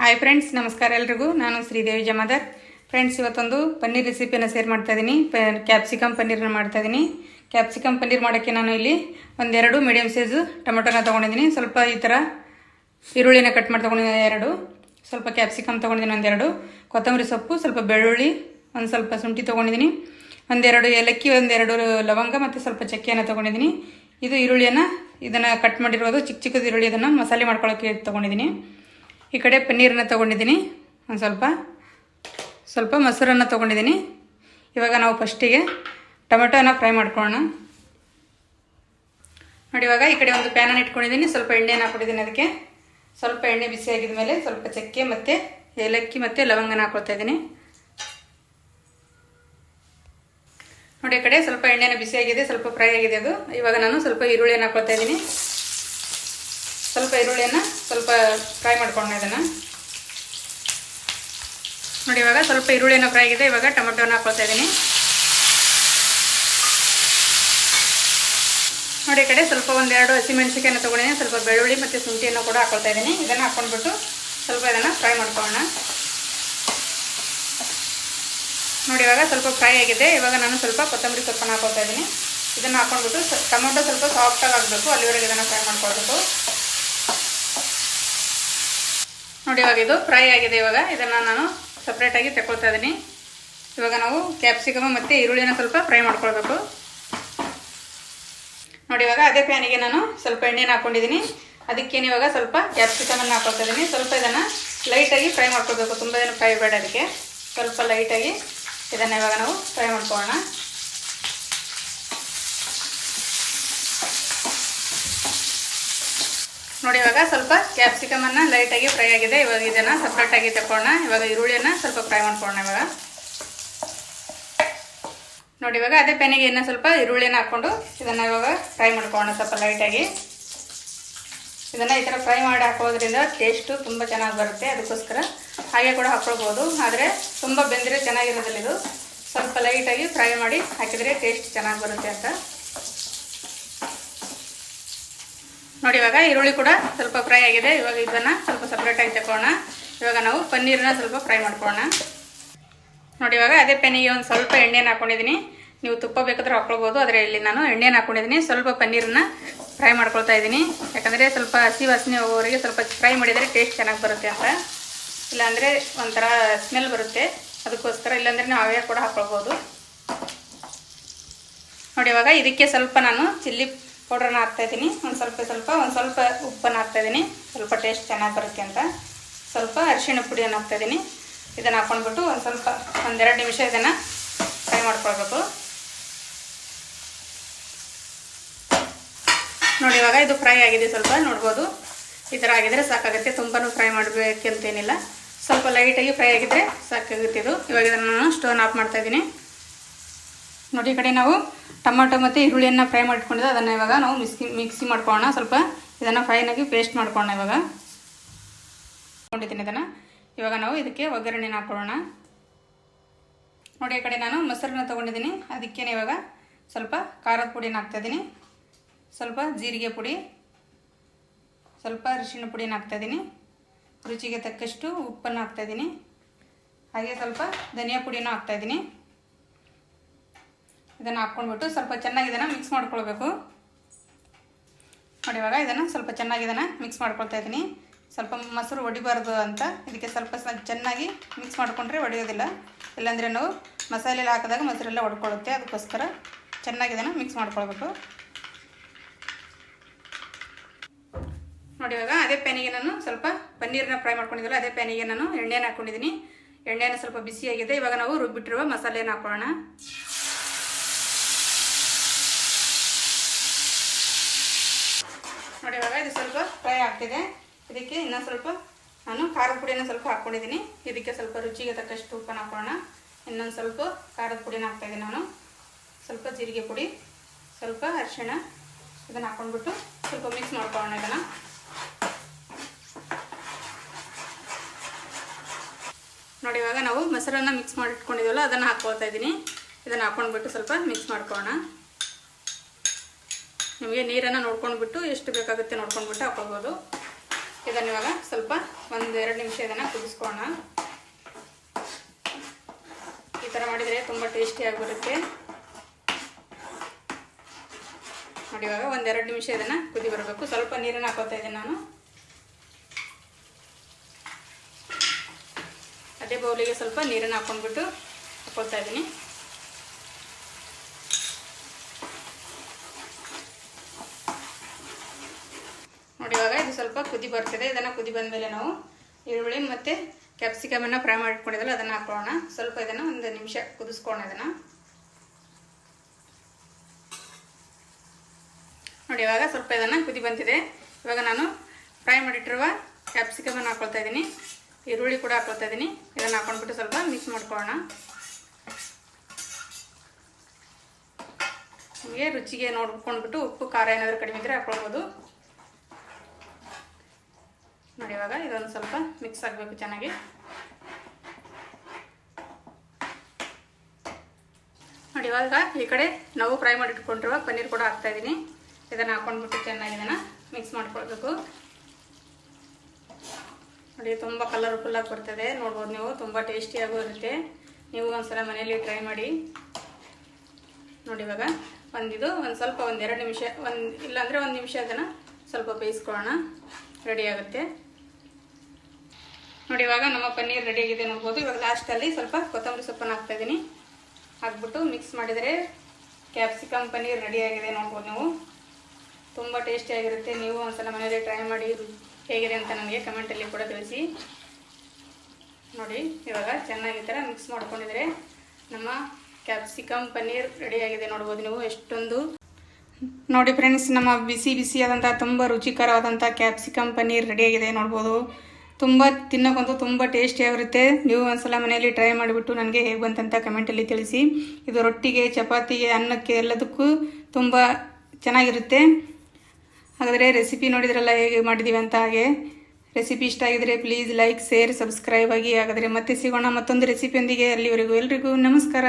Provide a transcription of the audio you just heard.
Hi friends ನಮಸ್ಕಾರ ಎಲ್ರಿಗೂ. ನಾನು ಶ್ರೀದೇವಿ ಜಮಾದರ್. ಫ್ರೆಂಡ್ಸ್ ಇವತ್ತೊಂದು ಪನ್ನೀರ್ ರೆಸಿಪಿಯನ್ನು ಶೇರ್ ಮಾಡ್ತಾ ಇದ್ದೀನಿ ಕ್ಯಾಪ್ಸಿಕಮ್ ಪನ್ನೀರನ್ನ ಮಾಡ್ತಾ ಇದ್ದೀನಿ ಕ್ಯಾಪ್ಸಿಕಮ್ ಪನ್ನೀರ್ ಮಾಡೋಕ್ಕೆ ನಾನು ಇಲ್ಲಿ ಒಂದೆರಡು ಮೀಡಿಯಮ್ ಸೈಜು ಟೊಮೆಟೊನ ತೊಗೊಂಡಿದ್ದೀನಿ. ಸ್ವಲ್ಪ ಈ ಥರ ಈರುಳ್ಳಿನ ಕಟ್ ಮಾಡಿ ತೊಗೊಂಡಿದ್ದೀನಿ ಎರಡು ಸ್ವಲ್ಪ ಕ್ಯಾಪ್ಸಿಕಮ್ ತೊಗೊಂಡಿದ್ದೀನಿ, ಒಂದೆರಡು. ಕೊತ್ತಂಬರಿ ಸೊಪ್ಪು, ಸ್ವಲ್ಪ ಬೆಳ್ಳುಳ್ಳಿ, ಒಂದು ಸ್ವಲ್ಪ ಶುಂಠಿ ತೊಗೊಂಡಿದ್ದೀನಿ. ಒಂದೆರಡು ಏಲಕ್ಕಿ, ಒಂದೆರಡು ಲವಂಗ ಮತ್ತು ಸ್ವಲ್ಪ ಚಕ್ಕೆಯನ್ನು ತೊಗೊಂಡಿದ್ದೀನಿ. ಇದು ಈರುಳ್ಳಿಯನ್ನು ಇದನ್ನು ಕಟ್ ಮಾಡಿರೋದು ಚಿಕ್ಕ ಚಿಕ್ಕದು ಈರುಳ್ಳಿ ಇದನ್ನು ಮಸಾಲೆ ಮಾಡ್ಕೊಳ್ಳೋಕ್ಕೆ ತೊಗೊಂಡಿದ್ದೀನಿ. ಈ ಕಡೆ ಪನ್ನೀರನ್ನು ತೊಗೊಂಡಿದ್ದೀನಿ. ಒಂದು ಸ್ವಲ್ಪ. ಸ್ವಲ್ಪ ಮೊಸರನ್ನು ತೊಗೊಂಡಿದ್ದೀನಿ. ಇವಾಗ ನಾವು ಫಸ್ಟಿಗೆ ಟೊಮೆಟೋನ ಫ್ರೈ ಮಾಡ್ಕೊಳ್ಳೋಣ. ನೋಡಿ, ಇವಾಗ ಈ ಕಡೆ ಒಂದು ಪ್ಯಾನನ್ನು ಇಟ್ಕೊಂಡಿದ್ದೀನಿ. ಸ್ವಲ್ಪ ಎಣ್ಣೆನ ಹಾಕೊಂಡಿದ್ದೀನಿ ಅದಕ್ಕೆ. ಸ್ವಲ್ಪ ಎಣ್ಣೆ ಬಿಸಿ ಆಗಿದ ಮೇಲೆ ಸ್ವಲ್ಪ ಚಕ್ಕೆ ಮತ್ತು ಏಲಕ್ಕಿ ಮತ್ತು ಲವಂಗನ ಹಾಕೊಳ್ತಾ ಇದ್ದೀನಿ. ನೋಡಿ, ಈ ಕಡೆ ಸ್ವಲ್ಪ ಎಣ್ಣೆನ ಬಿಸಿಯಾಗಿದೆ ಸ್ವಲ್ಪ ಫ್ರೈ ಆಗಿದೆ ಅದು. ಇವಾಗ ನಾನು ಸ್ವಲ್ಪ ಈರುಳ್ಳಿಯನ್ನು ಹಾಕೊಳ್ತಾ ಇದ್ದೀನಿ. ಸ್ವಲ್ಪ ಈರುಳ್ಳಿಯನ್ನು ಸ್ವಲ್ಪ ಫ್ರೈ ಮಾಡ್ಕೊಂಡು ಇದನ್ನು. ನೋಡಿ, ಇವಾಗ ಸ್ವಲ್ಪ ಈರುಳ್ಳಿಯನ್ನು ಫ್ರೈ ಆಗಿದೆ. ಇವಾಗ ಟೊಮೆಟೊನ ಹಾಕೊಳ್ತಾ ಇದ್ದೀನಿ ನೋಡಿ, ಈ ಕಡೆ ಸ್ವಲ್ಪ ಒಂದೆರಡು ಹಸಿಮೆಣಸಿಕಾಯನ್ನು ತೊಗೊಂಡಿದ್ದೀನಿ ಸ್ವಲ್ಪ ಬೆಳ್ಳುಳ್ಳಿ ಮತ್ತು ಶುಂಠಿಯನ್ನು ಕೂಡ ಹಾಕೊಳ್ತಾ ಇದ್ದೀನಿ ಇದನ್ನು ಹಾಕ್ಕೊಂಡ್ಬಿಟ್ಟು ಸ್ವಲ್ಪ ಇದನ್ನು ಫ್ರೈ ಮಾಡ್ಕೊಳ್ಳೋಣ. ನೋಡಿ, ಇವಾಗ ಸ್ವಲ್ಪ ಫ್ರೈ ಆಗಿದೆ. ಇವಾಗ ನಾನು ಸ್ವಲ್ಪ ಕೊತ್ತಂಬರಿ ಸೊಪ್ಪನ್ನು ಹಾಕೊಳ್ತಾ ಇದ್ದೀನಿ ಇದನ್ನು ಹಾಕ್ಕೊಂಡ್ಬಿಟ್ಟು ಟೊಮೊಟೊ ಸ್ವಲ್ಪ ಸಾಫ್ಟಾಗಿ ಆಗಬೇಕು ಅಲ್ಲಿವರೆಗೆ ಇದನ್ನು ಫ್ರೈ ಮಾಡ್ಕೊಳ್ಬೇಕು. ನೋಡಿ, ಇವಾಗ ಇದು ಫ್ರೈ ಆಗಿದೆ ಇವಾಗ. ಇದನ್ನು ನಾನು ಸಪ್ರೇಟಾಗಿ ತಗೊಳ್ತಾ ಇದ್ದೀನಿ ಇವಾಗ ನಾವು ಕ್ಯಾಪ್ಸಿಕಮ್ ಮತ್ತು ಈರುಳ್ಳಿನ ಸ್ವಲ್ಪ ಫ್ರೈ ಮಾಡ್ಕೊಳ್ಬೇಕು. ನೋಡಿ, ಇವಾಗ ಅದೇ ಪ್ಯಾನಿಗೆ ನಾನು ಸ್ವಲ್ಪ ಎಣ್ಣೆನ ಹಾಕ್ಕೊಂಡಿದ್ದೀನಿ ಅದಕ್ಕೇನು ಇವಾಗ ಸ್ವಲ್ಪ ಕ್ಯಾಪ್ಸಿಕಮನ್ನು ಹಾಕೊಳ್ತಾ ಇದ್ದೀನಿ ಸ್ವಲ್ಪ ಇದನ್ನು ಲೈಟಾಗಿ ಫ್ರೈ ಮಾಡ್ಕೊಳ್ಬೇಕು. ತುಂಬ ಏನು ಫ್ರೈ ಬೇಡ ಅದಕ್ಕೆ. ಸ್ವಲ್ಪ ಲೈಟಾಗಿ ಇದನ್ನು ಇವಾಗ ನಾವು ಫ್ರೈ ಮಾಡ್ಕೊಳ್ಳೋಣ. ನೋಡಿ, ಇವಾಗ ಸ್ವಲ್ಪ ಕ್ಯಾಪ್ಸಿಕಮನ್ನು ಲೈಟಾಗಿ ಫ್ರೈ ಆಗಿದೆ. ಇವಾಗ ಇದನ್ನು ಸಪ್ರೇಟಾಗಿ ತಗೊಳ್ಳೋಣ ಇವಾಗ ಈರುಳ್ಳಿಯನ್ನು ಸ್ವಲ್ಪ ಫ್ರೈ ಮಾಡ್ಕೊಳ್ಳೋಣ ಇವಾಗ. ನೋಡಿ, ಇವಾಗ ಅದೇ ಪೆನಿಗೆ ಇನ್ನೂ ಸ್ವಲ್ಪ ಈರುಳ್ಳಿನ ಹಾಕ್ಕೊಂಡು ಇದನ್ನು ಇವಾಗ ಫ್ರೈ ಮಾಡ್ಕೊಳ್ಳೋಣ ಸ್ವಲ್ಪ ಲೈಟಾಗಿ ಇದನ್ನು ಈ ಥರ ಫ್ರೈ ಮಾಡಿ ಹಾಕೋದ್ರಿಂದ ಟೇಸ್ಟು ತುಂಬ ಚೆನ್ನಾಗಿ ಬರುತ್ತೆ. ಅದಕ್ಕೋಸ್ಕರ ಹಾಗೆ ಕೂಡ ಹಾಕ್ಕೊಳ್ಬೋದು ಆದರೆ ತುಂಬ ಬೆಂದರೆ ಚೆನ್ನಾಗಿರೋದಿಲ್ಲ ಇದು. ಸ್ವಲ್ಪ ಲೈಟಾಗಿ ಫ್ರೈ ಮಾಡಿ ಹಾಕಿದರೆ ಟೇಸ್ಟ್ ಚೆನ್ನಾಗಿ ಬರುತ್ತೆ ಅಂತ. ನೋಡಿ, ಇವಾಗ ಈರುಳ್ಳಿ ಕೂಡ ಸ್ವಲ್ಪ ಫ್ರೈ ಆಗಿದೆ. ಇವಾಗ ಇದನ್ನು ಸ್ವಲ್ಪ ಸಪ್ರೇಟಾಗಿ ತಗೋಣ ಇವಾಗ ನಾವು ಪನ್ನೀರನ್ನ ಸ್ವಲ್ಪ ಫ್ರೈ ಮಾಡ್ಕೊಳ್ಳೋಣ. ನೋಡಿ, ಇವಾಗ ಅದೇ ಪೆನ್ನಿಗೆ ಒಂದು ಸ್ವಲ್ಪ ಎಣ್ಣೆನ ಹಾಕೊಂಡಿದ್ದೀನಿ. ನೀವು ತುಪ್ಪ ಬೇಕಾದ್ರೆ ಹಾಕ್ಕೊಳ್ಬೋದು ಆದರೆ ಇಲ್ಲಿ ನಾನು ಎಣ್ಣೆನ ಹಾಕೊಂಡಿದ್ದೀನಿ. ಸ್ವಲ್ಪ ಪನ್ನೀರನ್ನ ಫ್ರೈ ಮಾಡ್ಕೊಳ್ತಾ ಇದ್ದೀನಿ. ಯಾಕಂದರೆ ಸ್ವಲ್ಪ ಹಸಿ ವಾಸನೆ ಹೋಗೋವರೆಗೆ ಸ್ವಲ್ಪ ಫ್ರೈ ಮಾಡಿದರೆ ಟೇಸ್ಟ್ ಚೆನ್ನಾಗಿ ಬರುತ್ತೆ ಅಂತ. ಇಲ್ಲಾಂದರೆ ಒಂಥರ ಸ್ಮೆಲ್ ಬರುತ್ತೆ. ಅದಕ್ಕೋಸ್ಕರ ಇಲ್ಲಾಂದರೆ ನಾವು ಅವೇ ಕೂಡ ಹಾಕ್ಕೊಳ್ಬೋದು ನೋಡಿ, ಇವಾಗ ಇದಕ್ಕೆ ಸ್ವಲ್ಪ ನಾನು ಚಿಲ್ಲಿ ಪೌಡ್ರನ್ನ ಹಾಕ್ತಾಯಿದ್ದೀನಿ ಒಂದು ಸ್ವಲ್ಪ ಸ್ವಲ್ಪ, ಒಂದು ಸ್ವಲ್ಪ ಉಪ್ಪನ್ನು ಹಾಕ್ತಾಯಿದ್ದೀನಿ ಸ್ವಲ್ಪ ಟೇಸ್ಟ್ ಚೆನ್ನಾಗಿ ಬರುತ್ತೆ ಅಂತ. ಸ್ವಲ್ಪ ಅರಿಶಿಣ ಪುಡಿಯನ್ನು ಹಾಕ್ತಾಯಿದ್ದೀನಿ ಇದನ್ನು ಹಾಕ್ಕೊಂಡ್ಬಿಟ್ಟು ಒಂದು ಸ್ವಲ್ಪ, ಒಂದೆರಡು ನಿಮಿಷ ಇದನ್ನು ಫ್ರೈ ಮಾಡ್ಕೊಳ್ಬೇಕು. ನೋಡಿ, ಇವಾಗ ಇದು ಫ್ರೈ ಆಗಿದೆ ಸ್ವಲ್ಪ, ನೋಡ್ಬೋದು. ಈ ಥರ ಆಗಿದ್ರೆ ಸಾಕಾಗುತ್ತೆ. ತುಂಬಾ ಫ್ರೈ ಮಾಡಬೇಕಂತೇನಿಲ್ಲ. ಸ್ವಲ್ಪ ಲೈಟಾಗಿ ಫ್ರೈ ಆಗಿದ್ರೆ ಸಾಕಾಗುತ್ತೆ ಇದು. ಇವಾಗ ಇದನ್ನು ನಾನು ಸ್ಟೋನ್ ಆಫ್ ಮಾಡ್ತಾಯಿದ್ದೀನಿ ನೋಡಿ, ಈ ಕಡೆ ನಾವು ಟೊಮೆಟೊ ಮತ್ತು ಈರುಳ್ಳಿಯನ್ನು ಫ್ರೈ ಮಾಡ್ಕೊಂಡಿದ್ದು. ಅದನ್ನು ಇವಾಗ ನಾವು ಮಿಕ್ಸಿ ಮಿಕ್ಸಿ ಮಾಡ್ಕೊಳ್ಳೋಣ. ಸ್ವಲ್ಪ ಇದನ್ನು ಫೈನಾಗಿ ಪೇಸ್ಟ್ ಮಾಡ್ಕೊಳ್ಳೋಣ ಇವಾಗ. ಕೊಂಡಿದ್ದೀನಿ ಇದನ್ನು. ಇವಾಗ ನಾವು ಇದಕ್ಕೆ ಒಗ್ಗರಣೆನ ಹಾಕೊಳ್ಳೋಣ. ನೋಡಿ, ಈ ಕಡೆ ನಾನು ಮೊಸರನ್ನ ತೊಗೊಂಡಿದ್ದೀನಿ. ಅದಕ್ಕೇನೆ ಇವಾಗ ಸ್ವಲ್ಪ ಖಾರದ ಪುಡಿನ ಹಾಕ್ತಾಯಿದ್ದೀನಿ. ಸ್ವಲ್ಪ ಜೀರಿಗೆ ಪುಡಿ, ಸ್ವಲ್ಪ ಅರಿಶಿಣ ಪುಡಿನ ಹಾಕ್ತಾಯಿದ್ದೀನಿ. ರುಚಿಗೆ ತಕ್ಕಷ್ಟು ಉಪ್ಪನ್ನು ಹಾಕ್ತಾಯಿದ್ದೀನಿ. ಹಾಗೆ ಸ್ವಲ್ಪ ಧನಿಯಾ ಪುಡಿನೂ ಹಾಕ್ತಾಯಿದ್ದೀನಿ. ಇದನ್ನು ಹಾಕ್ಕೊಂಡ್ಬಿಟ್ಟು ಸ್ವಲ್ಪ ಚೆನ್ನಾಗಿ ಇದನ್ನು ಮಿಕ್ಸ್ ಮಾಡ್ಕೊಳ್ಬೇಕು. ನೋಡಿ ಇವಾಗ ಇದನ್ನು ಸ್ವಲ್ಪ ಚೆನ್ನಾಗಿ ಇದನ್ನು ಮಿಕ್ಸ್ ಮಾಡ್ಕೊಳ್ತಾ ಇದ್ದೀನಿ. ಸ್ವಲ್ಪ ಮೊಸರು ಒಡಿಬಾರ್ದು ಅಂತ. ಇದಕ್ಕೆ ಸ್ವಲ್ಪ ಚೆನ್ನಾಗಿ ಮಿಕ್ಸ್ ಮಾಡಿಕೊಂಡ್ರೆ ಒಡೆಯೋದಿಲ್ಲ. ಇಲ್ಲಾಂದರೆ ನಾವು ಮಸಾಲೆಲ್ಲ ಹಾಕಿದಾಗ ಮೊಸರೆಲ್ಲ ಒಡ್ಕೊಳ್ಳುತ್ತೆ ಅದಕ್ಕೋಸ್ಕರ ಚೆನ್ನಾಗಿ ಇದನ್ನು ಮಿಕ್ಸ್ ಮಾಡ್ಕೊಳ್ಬೇಕು. ನೋಡಿ ಇವಾಗ ಅದೇ ಪ್ಯಾನಿಗೆ ನಾನು ಸ್ವಲ್ಪ ಪನ್ನೀರನ್ನ ಫ್ರೈ ಮಾಡ್ಕೊಂಡಿದ್ದಲ್ಲ ಅದೇ ಪ್ಯಾನಿಗೆ ನಾನು ಎಣ್ಣೆನ ಹಾಕ್ಕೊಂಡಿದ್ದೀನಿ ಎಣ್ಣೆನ ಸ್ವಲ್ಪ ಬಿಸಿಯಾಗಿದೆ. ಇವಾಗ ನಾವು ರುಬ್ಬಿಟ್ಟಿರುವ ಮಸಾಲೆಯನ್ನು ಹಾಕೊಳ್ಳೋಣ. ನೋಡಿ ಇವಾಗ ಇದು ಸ್ವಲ್ಪ ಫ್ರೈ ಆಗ್ತಿದೆ. ಇದಕ್ಕೆ ಇನ್ನೊಂದು ಸ್ವಲ್ಪ ನಾನು ಖಾರದ ಪುಡಿನ ಸ್ವಲ್ಪ ಹಾಕ್ಕೊಂಡಿದ್ದೀನಿ ಇದಕ್ಕೆ ಸ್ವಲ್ಪ ರುಚಿಗೆ ತಕ್ಕಷ್ಟು ಉಪ್ಪನ್ನು ಹಾಕೊಳ್ಳೋಣ. ಇನ್ನೊಂದು ಸ್ವಲ್ಪ ಖಾರದ ಪುಡಿನ ಹಾಕ್ತಾಯಿದ್ದೀನಿ ನಾನು. ಸ್ವಲ್ಪ ಜೀರಿಗೆ ಪುಡಿ, ಸ್ವಲ್ಪ ಅರಿಶಿಣ, ಇದನ್ನು ಹಾಕ್ಕೊಂಡ್ಬಿಟ್ಟು ಸ್ವಲ್ಪ ಮಿಕ್ಸ್ ಮಾಡ್ಕೊಳ್ಳೋಣ ಇದನ್ನು. ನೋಡಿ, ಇವಾಗ ನಾವು ಮೊಸರನ್ನು ಮಿಕ್ಸ್ ಮಾಡಿಟ್ಕೊಂಡಿದ್ದೀವಲ್ಲ ಅದನ್ನು ಹಾಕ್ಕೊಳ್ತಾ ಇದ್ದೀನಿ. ಇದನ್ನು ಹಾಕ್ಕೊಂಡ್ಬಿಟ್ಟು ಸ್ವಲ್ಪ ಮಿಕ್ಸ್ ಮಾಡ್ಕೊಳ್ಳೋಣ. ನಿಮಗೆ ನೀರನ್ನು ನೋಡ್ಕೊಂಡ್ಬಿಟ್ಟು ಎಷ್ಟು ಬೇಕಾಗುತ್ತೆ ನೋಡ್ಕೊಂಡ್ಬಿಟ್ಟು ಹಾಕ್ಕೊಳ್ಬೋದು ಇದನ್ನು ಇವಾಗ ಸ್ವಲ್ಪ ಒಂದು ಎರಡು ನಿಮಿಷ ಇದನ್ನು ಕುದಿಸ್ಕೋಣ ಈ ಥರ ಮಾಡಿದರೆ ತುಂಬ ಟೇಸ್ಟಿಯಾಗಿ ಬರುತ್ತೆ ನೋಡಿ, ಇವಾಗ ಒಂದೆರಡು ನಿಮಿಷ ಇದನ್ನು ಕುದಿ ಬರಬೇಕು. ಸ್ವಲ್ಪ ನೀರನ್ನು ಹಾಕೋತಾ ಇದ್ದೀನಿ ನಾನು. ಅದೇ ಬೌಲಿಗೆ ಸ್ವಲ್ಪ ನೀರನ್ನು ಹಾಕೊಂಡ್ಬಿಟ್ಟು ಹಾಕೊಳ್ತಾ ಇದ್ದೀನಿ ನೋಡಿ ಇವಾಗ ಇದು ಸ್ವಲ್ಪ ಕುದಿ ಬರ್ತಿದೆ, ಇದನ್ನು ಕುದಿ ಬಂದ ಮೇಲೆ ನಾವು ಈರುಳ್ಳಿ ಮತ್ತು ಕ್ಯಾಪ್ಸಿಕಮನ್ನು ಫ್ರೈ ಮಾಡಿಟ್ಕೊಂಡಿದ್ದಲ್ಲ ಅದನ್ನು ಹಾಕೊಳ್ಳೋಣ. ಸ್ವಲ್ಪ ಇದನ್ನು ಒಂದು ನಿಮಿಷ ಕುದಿಸ್ಕೊಳ್ಳೋಣ ಇದನ್ನು. ನೋಡಿ, ಇವಾಗ ಸ್ವಲ್ಪ ಇದನ್ನು ಕುದಿ ಬಂತಿದೆ. ಇವಾಗ ನಾನು ಫ್ರೈ ಮಾಡಿಟ್ಟಿರುವ ಕ್ಯಾಪ್ಸಿಕಮನ್ನು ಹಾಕೊಳ್ತಾ ಇದ್ದೀನಿ. ಈರುಳ್ಳಿ ಕೂಡ ಹಾಕೊಳ್ತಾ ಇದ್ದೀನಿ. ಇದನ್ನು ಹಾಕೊಂಡ್ಬಿಟ್ಟು ಸ್ವಲ್ಪ ಮಿಕ್ಸ್ ಮಾಡ್ಕೊಳ್ಳೋಣ. ನಿಮಗೆ ರುಚಿಗೆ ನೋಡ್ಕೊಂಡ್ಬಿಟ್ಟು ಉಪ್ಪು, ಖಾರ ಏನಾದರೂ ಕಡಿಮೆ ಇದ್ದರೆ ಹಾಕ್ಕೊಳ್ಬೋದು ನೋಡಿ, ಇವಾಗ ಇದೊಂದು ಸ್ವಲ್ಪ ಮಿಕ್ಸ್ ಆಗಬೇಕು ಚೆನ್ನಾಗಿ. ನೋಡಿ, ಇವಾಗ ಈ ಕಡೆ ನಾವು ಫ್ರೈ ಮಾಡಿಟ್ಕೊಂಡಿರುವ ಪನ್ನೀರ್ ಕೂಡ ಹಾಕ್ತಾ ಇದ್ದೀನಿ. ಇದನ್ನು ಹಾಕೊಂಡ್ಬಿಟ್ಟು ಚೆನ್ನಾಗಿ ಇದನ್ನು ಮಿಕ್ಸ್ ಮಾಡ್ಕೊಳ್ಬೇಕು. ನೋಡಿ, ತುಂಬ ಕಲರ್ಫುಲ್ಲಾಗಿ ಬರ್ತದೆ. ನೋಡ್ಬೋದು ನೀವು, ತುಂಬ ಟೇಸ್ಟಿಯಾಗೂ ಇರುತ್ತೆ. ನೀವು ಒಂದ್ಸಲ ಮನೆಯಲ್ಲಿ ಟ್ರೈ ಮಾಡಿ. ನೋಡಿ, ಇವಾಗ ಒಂದಿದು, ಒಂದು ಸ್ವಲ್ಪ ಒಂದು ಎರಡು ನಿಮಿಷ, ಒಂದು, ಇಲ್ಲಾಂದರೆ ಒಂದು ನಿಮಿಷ ಅದನ್ನು ಸ್ವಲ್ಪ ಬೇಯಿಸ್ಕೊಳ್ಳೋಣ. ರೆಡಿ ಆಗುತ್ತೆ. ನೋಡಿ, ಇವಾಗ ನಮ್ಮ ಪನ್ನೀರ್ ರೆಡಿ ಆಗಿದೆ ನೋಡ್ಬೋದು. ಇವಾಗ ಲಾಸ್ಟಲ್ಲಿ ಸ್ವಲ್ಪ ಕೊತ್ತಂಬರಿ ಸೊಪ್ಪನ್ನು ಹಾಕ್ತಾ ಇದ್ದೀನಿ ಹಾಕ್ಬಿಟ್ಟು ಮಿಕ್ಸ್ ಮಾಡಿದರೆ ಕ್ಯಾಪ್ಸಿಕಮ್ ಪನ್ನೀರ್ ರೆಡಿ ಆಗಿದೆ ನೋಡ್ಬೋದು ನೀವು. ತುಂಬ ಟೇಸ್ಟಿಯಾಗಿರುತ್ತೆ ನೀವು ಒಂದ್ಸಲ ಮನೆಯಲ್ಲಿ ಟ್ರೈ ಮಾಡಿ ಹೇಗಿದೆ ಅಂತ ನನಗೆ ಕಮೆಂಟಲ್ಲಿ ಕೂಡ ತಿಳಿಸಿ. ನೋಡಿ, ಇವಾಗ ಚೆನ್ನಾಗಿ ಥರ ಮಿಕ್ಸ್ ಮಾಡ್ಕೊಂಡಿದ್ರೆ ನಮ್ಮ ಕ್ಯಾಪ್ಸಿಕಮ್ ಪನ್ನೀರ್ ರೆಡಿಯಾಗಿದೆ ನೋಡ್ಬೋದು ನೀವು ಎಷ್ಟೊಂದು. ನೋಡಿ ಫ್ರೆಂಡ್ಸ್ ನಮ್ಮ ಬಿಸಿ ಬಿಸಿಯಾದಂಥ ತುಂಬ ರುಚಿಕರವಾದಂಥ ಕ್ಯಾಪ್ಸಿಕಮ್ ಪನ್ನೀರ್ ರೆಡಿಯಾಗಿದೆ ನೋಡ್ಬೋದು. ತುಂಬ ತಿನ್ನೋಕ್ಕಂತೂ ತುಂಬ ಟೇಸ್ಟಿಯಾಗಿರುತ್ತೆ ನೀವು ಒಂದ್ಸಲ ಮನೆಯಲ್ಲಿ ಟ್ರೈ ಮಾಡಿಬಿಟ್ಟು ನನಗೆ ಹೇಗೆ ಬಂತಂತ ಕಮೆಂಟಲ್ಲಿ ತಿಳಿಸಿ. ಇದು ರೊಟ್ಟಿಗೆ, ಚಪಾತಿಗೆ, ಅನ್ನಕ್ಕೆ ಎಲ್ಲದಕ್ಕೂ ತುಂಬ ಚೆನ್ನಾಗಿರುತ್ತೆ. ಹಾಗಾದರೆ ರೆಸಿಪಿ ನೋಡಿದ್ರಲ್ಲ ಹೇಗೆ ಮಾಡಿದ್ದೀವಿ ಅಂತ ಹಾಗೆ. ರೆಸಿಪಿ ಇಷ್ಟ ಆಗಿದ್ರೆ ಪ್ಲೀಸ್ ಲೈಕ್ ಶೇರ್ ಸಬ್ಸ್ಕ್ರೈಬ್ ಆಗಿ. ಹಾಗಾದರೆ ಮತ್ತೆ ಸಿಗೋಣ ಮತ್ತೊಂದು ರೆಸಿಪಿಯೊಂದಿಗೆ ಅಲ್ಲಿವರೆಗೂ ಎಲ್ರಿಗೂ ನಮಸ್ಕಾರ.